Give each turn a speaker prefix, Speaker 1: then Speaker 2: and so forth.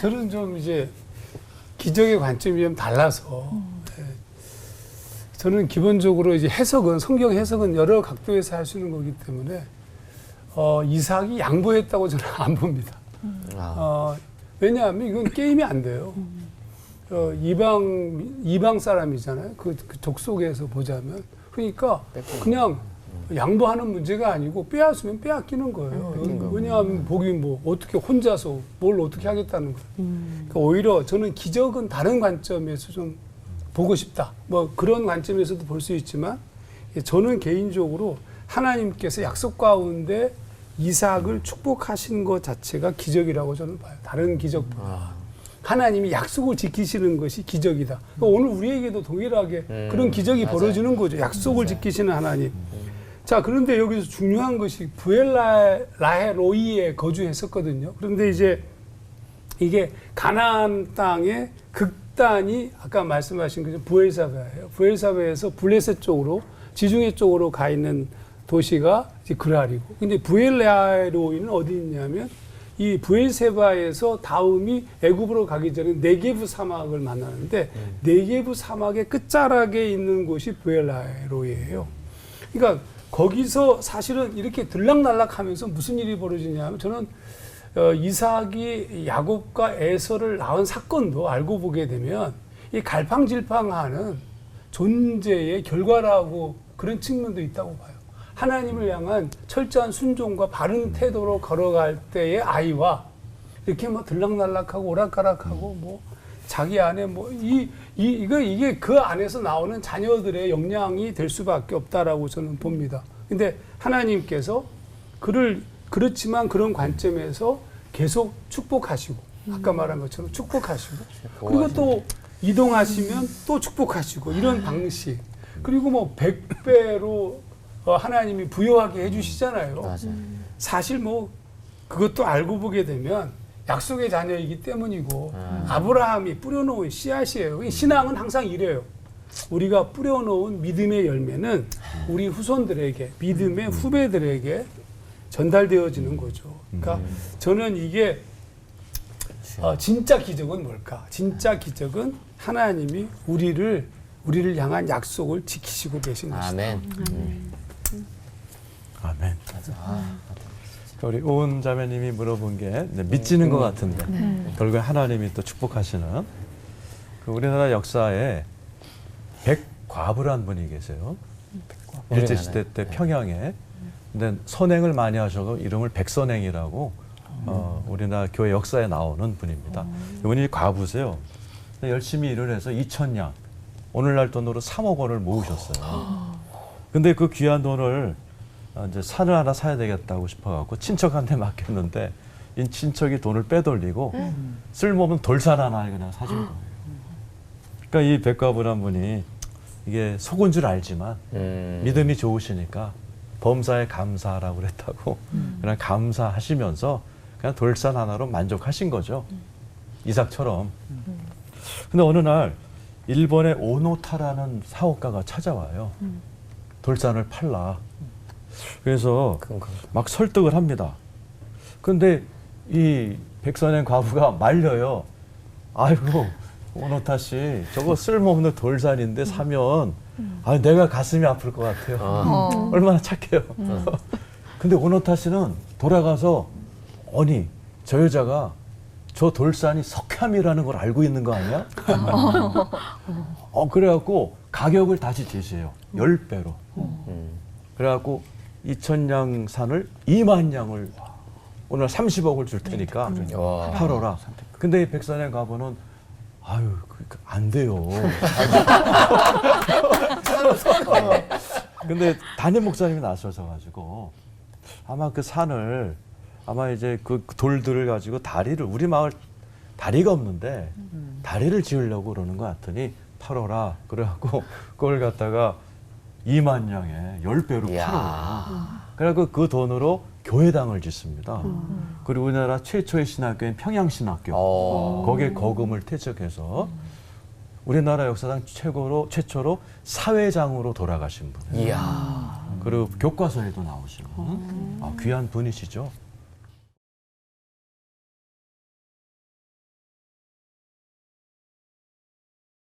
Speaker 1: 저는 좀 이제 기적의 관점이 좀 달라서 예. 저는 기본적으로 이제 해석은 성경 해석은 여러 각도에서 할 수 있는 거기 때문에 어, 이삭이 양보했다고 저는 안 봅니다.
Speaker 2: 아,
Speaker 1: 어, 왜냐하면 이건 게임이 안 돼요. 어, 이방 이방 사람이잖아요. 그, 그 족속에서 보자면 그러니까 그냥 양보하는 문제가 아니고 빼앗으면 빼앗기는 거예요. 왜냐하면 복이 뭐 어떻게 혼자서 뭘 어떻게 하겠다는 거예요. 그러니까 오히려 저는 기적은 다른 관점에서 좀 보고 싶다. 뭐 그런 관점에서도 볼 수 있지만 예, 저는 개인적으로 하나님께서 약속 가운데 이삭을 축복하신 것 자체가 기적이라고 저는 봐요. 다른 기적보다. 하나님이 약속을 지키시는 것이 기적이다. 그러니까 오늘 우리에게도 동일하게
Speaker 2: 음,
Speaker 1: 그런 기적이
Speaker 2: 맞아요.
Speaker 1: 벌어지는 거죠. 약속을 지키시는 하나님. 자, 그런데 여기서 중요한 것이 부엘라해 로이에 거주했었거든요. 그런데 이제 이게 가나안 땅의 극단이 아까 말씀하신 것처럼 부엘사베예요. 부엘사베에서 블레셋 쪽으로 지중해 쪽으로 가 있는 도시가 이제 그랄이고. 근데 부엘라해 로이는 어디 있냐면 이 부엘세바에서 다음이 애굽으로 가기 전에 네게브 사막을 만나는데 네게브 사막의 끝자락에 있는 곳이 부엘라로이예요. 그러니까 거기서 사실은 이렇게 들락날락하면서 무슨 일이 벌어지냐면 저는 어, 이삭이 야곱과 에서를 낳은 사건도 알고 보게 되면 이 갈팡질팡하는 존재의 결과라고 그런 측면도 있다고 봐요. 하나님을 향한 철저한 순종과 바른 태도로 걸어갈 때의 아이와 이렇게 뭐 들락날락하고 오락가락하고 뭐 자기 안에 뭐 이 이, 이거 이게 그 안에서 나오는 자녀들의 영향이 될 수밖에 없다라고 저는 봅니다. 근데 하나님께서 그를 그렇지만 그런 관점에서 계속 축복하시고 아까 말한 것처럼 축복하시고 그리고 또 이동하시면 또 축복하시고 이런 방식 그리고 뭐 백배로 어, 하나님이 부여하게 해주시잖아요. 사실 뭐 그것도 알고 보게 되면 약속의 자녀이기 때문이고
Speaker 2: 음.
Speaker 1: 아브라함이 뿌려놓은 씨앗이에요. 이 신앙은 항상 이래요. 우리가 뿌려놓은 믿음의 열매는 우리 후손들에게 믿음의 후배들에게 전달되어지는 거죠. 그러니까 저는 이게 어, 진짜 기적은 뭘까? 진짜 기적은 하나님이 우리를 우리를 향한 약속을 지키시고 계신 것이다.
Speaker 2: 아멘. 음,
Speaker 3: 아멘.
Speaker 2: 맞아. 아,
Speaker 3: 우리 오은 자매님이 물어본 게 네, 믿지는 것 같은데 결국에 하나님이 또 축복하시는 그 우리나라 역사에 백과부란 분이 계세요. 일제 시대 때 평양에 근데 선행을 많이 하셔서 이름을 백선행이라고 어, 우리나라 교회 역사에 나오는 분입니다. 이분이 과부세요. 열심히 일을 해서 2천냥 오늘날 돈으로 3억 원을 모으셨어요. 근데 그 귀한 돈을 어, 이제 산을 하나 사야 되겠다고 싶어갖고 친척한테 맡겼는데 이 친척이 돈을 빼돌리고 쓸모없는 돌산 하나 그냥 사준 거예요. 그러니까 이 백과부란 분이 이게 속은 줄 알지만
Speaker 2: 음.
Speaker 3: 믿음이 좋으시니까 범사에 감사하라고 그랬다고 그냥 감사하시면서 그냥 돌산 하나로 만족하신 거죠. 이삭처럼. 근데 어느 날 일본의 오노타라는 사업가가 찾아와요. 돌산을 팔라. 그래서
Speaker 2: 큰 거.
Speaker 3: 막 설득을 합니다. 근데 이 백선행 과부가 말려요. 아이고 오노타 씨 저거 쓸모없는 돌산인데 사면 아 내가 가슴이 아플 것 같아요.
Speaker 2: 아.
Speaker 3: 얼마나 착해요. 근데 오노타 씨는 돌아가서 아니 저 여자가 저 돌산이 석함이라는 걸 알고 있는 거 아니야? 어 그래갖고 가격을 다시 제시해요. 열 배로.
Speaker 2: 음.
Speaker 3: 그래갖고 2천냥 산을 2만 양을 오늘 30억을 줄 테니까
Speaker 2: 와.
Speaker 3: 팔어라. 근데 이 백선행 가보는 아유 그- 그안 돼요. 근데 담임 목사님이 나서셔가지고 아마 그 산을 아마 이제 그 돌들을 가지고 다리를 우리 마을 다리가 없는데 다리를 지으려고 그러는 것 같더니 팔어라 그래갖고 그걸 갖다가 2만 양에 10배로
Speaker 2: 이야.
Speaker 3: 팔어요. 그래갖고 그 돈으로 교회당을 짓습니다. 그리고 우리나라 최초의 신학교인 평양신학교
Speaker 2: 어.
Speaker 3: 거기에 거금을 퇴적해서 우리나라 역사상 최고로 최초로 사회장으로 돌아가신 분.
Speaker 2: 이야.
Speaker 3: 그리고 교과서에도 나오시는 아, 귀한 분이시죠.